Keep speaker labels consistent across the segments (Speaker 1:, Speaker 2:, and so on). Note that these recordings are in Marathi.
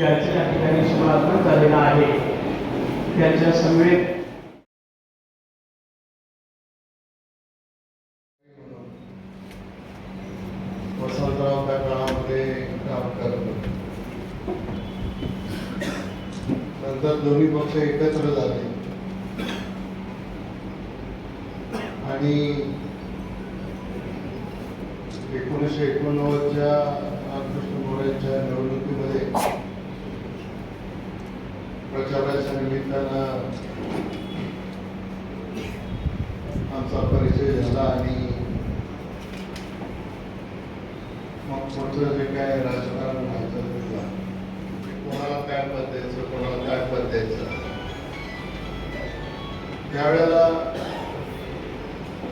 Speaker 1: याच्या या ठिकाणी समाधान झालेला आहे. त्याच्या समवेत
Speaker 2: वसंतराव त्या काळामध्ये काम करत नंतर दोन्ही पक्ष एकत्र झाले. आणि एकोणीसशे एकोणनव्वदच्या रामकृष्ण मोरेंच्या निवडणुकीमध्ये प्रचाराच्या निमित्तानं आमचा परिचय झाला आणि मग पुढचं जे काय राजकारण व्हायचं ते कोणाला काय पद द्यायचं कोणाला काय पद द्यायचं त्यावेळेला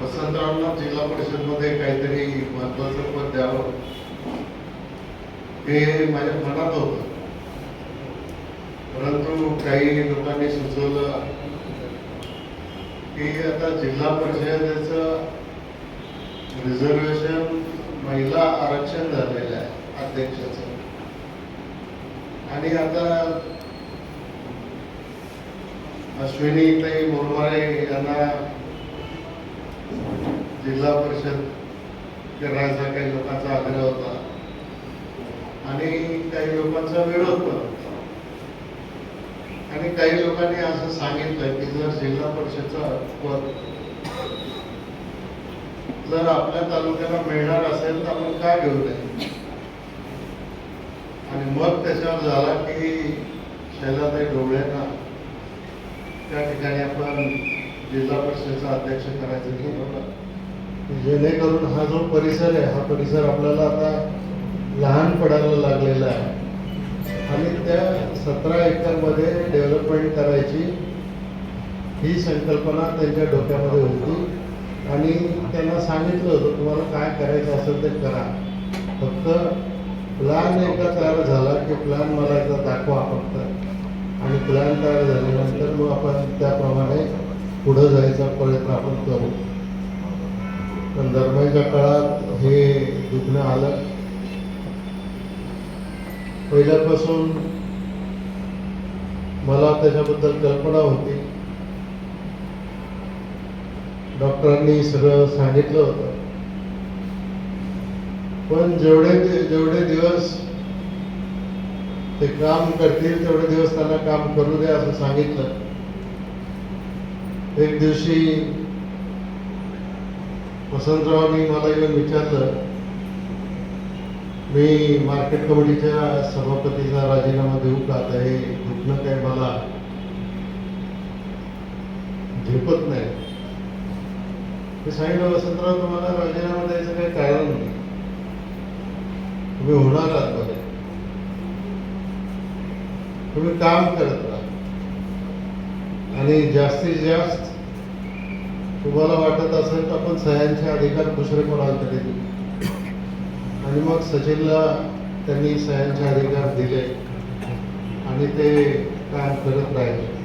Speaker 2: वसंतरावला जिल्हा परिषदमध्ये काहीतरी महत्वाचं पद द्यावं हे माझ्या मनात होतं. परंतु काही लोकांनी सुचवलं की आता जिल्हा परिषदेचं रिझर्वेशन महिला आरक्षण झालेलं आहे अध्यक्षाचं. आणि आता अश्विनी ताई मोरमारे यांना जिल्हा परिषद करण्याचा काही लोकांचा आग्रह होता. आणि काही लोकांचा विरोध पण होता. आणि काही लोकांनी असं सांगितलं की जर जिल्हा परिषदचा पद जर आपल्या तालुक्याला मिळणार असेल तर आपण काय घेऊ नये? आणि मग त्याच्यावर झाला की शैलाताई डोळ्यांना त्या ठिकाणी आपण जिल्हा परिषदेचा अध्यक्ष करायचं ठरवलं. जेणेकरून हा जो परिसर आहे हा परिसर आपल्याला आता लहान पडायला लागलेला आहे. आणि त्या सतरा एकरमध्ये डेव्हलपमेंट करायची ही संकल्पना त्यांच्या डोक्यामध्ये होती. आणि त्यांना सांगितलं होतं तुम्हाला काय करायचं असेल ते करा. फक्त प्लॅन एकदा तयार झाला की प्लॅन मला एकदा दाखवा फक्त. आणि प्लॅन तयार झाल्यानंतर मग आपण त्याप्रमाणे पुढं जायचा प्रयत्न आपण करू. पण दरम्यानच्या काळात हे दुखणं आलं. पहिल्यापासून मला त्याच्याबद्दल कल्पना होती. डॉक्टरांनी सगळं सांगितलं होतं. पण जेवढे जेवढे दिवस ते काम करतील तेवढे दिवस त्यांना काम करू दे असं सांगितलं. एक दिवशी वसंतरावांनी मला येऊन विचारलं मी मार्केट कमिटीच्या सभापतीचा राजीनामा देऊ का आता हे दुखणं काय मला झेपत नाही. मी सांगितलं वसंतराव तुम्हाला राजीनामा द्यायचं काही कारण नाही. तुम्ही होणार आहात बरे. तुम्ही काम करत राहा. आणि जास्तीत जास्त तुम्हाला वाटत असेल तर आपण सह्यांचे अधिकार दुसरे कोणाला तरी देऊ. आणि मग सचिनला त्यांनी सह्यांचे अधिकार दिले. आणि ते काम करत राहिले.